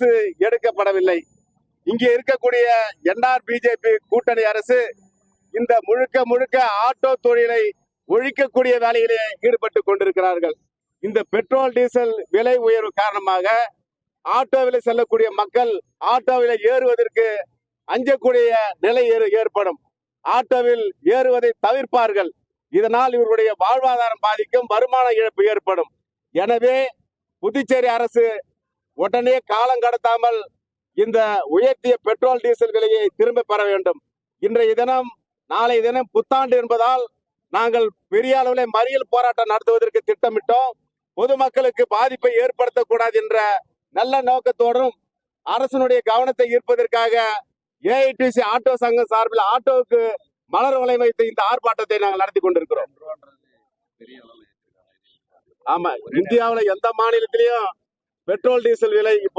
அரசு எடுக்கப்படவில்லை. இங்கே இருக்கக்கூடிய என்ஆர் பிஜேபி கூட்டணி அரசு இந்த முழுக்க முழுக்க ஆட்டோ தொழிலை ஒழிக்கக்கூடிய வேலையிலே ஈடுபட்டு கொண்டிருக்கிறார்கள். இந்த பெட்ரோல் டீசல் விலை உயர்வு காரணமாக ஆட்டோவில் செல்லக்கூடிய மக்கள் ஆட்டோவில் ஏறுவதற்கு அஞ்சக்கூடிய நிலை ஏறு- ஏற்படும். ஆட்டோவில் ஏறுவதை தவிர்ப்பார்கள். இதனால் இவர்களுடைய வாழ்வாதாரம் பாதிக்கும் வருமான இழப்பு ஏற்படும். எனவே புதுச்சேரி அரசு உடனே காலம் கடத்தாமல் இந்த உயர்த்திய பெட்ரோல் டீசல் விலையை திரும்ப பெற வேண்டும். இன்றைய தினம் நாளைய தினம் புத்தாண்டு என்பதால் நாங்கள் பெரிய அளவில் மறியல் போராட்டம் நடத்துவதற்கு திட்டமிட்டோம். பொதுமக்களுக்கு பாதிப்பை ஏற்படுத்தக்கூடாது என்ற நல்ல நோக்கத்தோடும் அரசனுடைய கவனத்தை ஈர்ப்பதற்காக ஏஐடிசி ஆட்டோ சங்கம் சார்பில் ஆட்டோவுக்கு மலர் வலை வைத்து இந்த ஆர்ப்பாட்டத்தை நாங்கள் நடத்தி கொண்டிருக்கிறோம். ஆமா இந்தியாவுல எந்த மாநிலத்திலையும் பெட்ரோல் டீசல் விலை இப்போ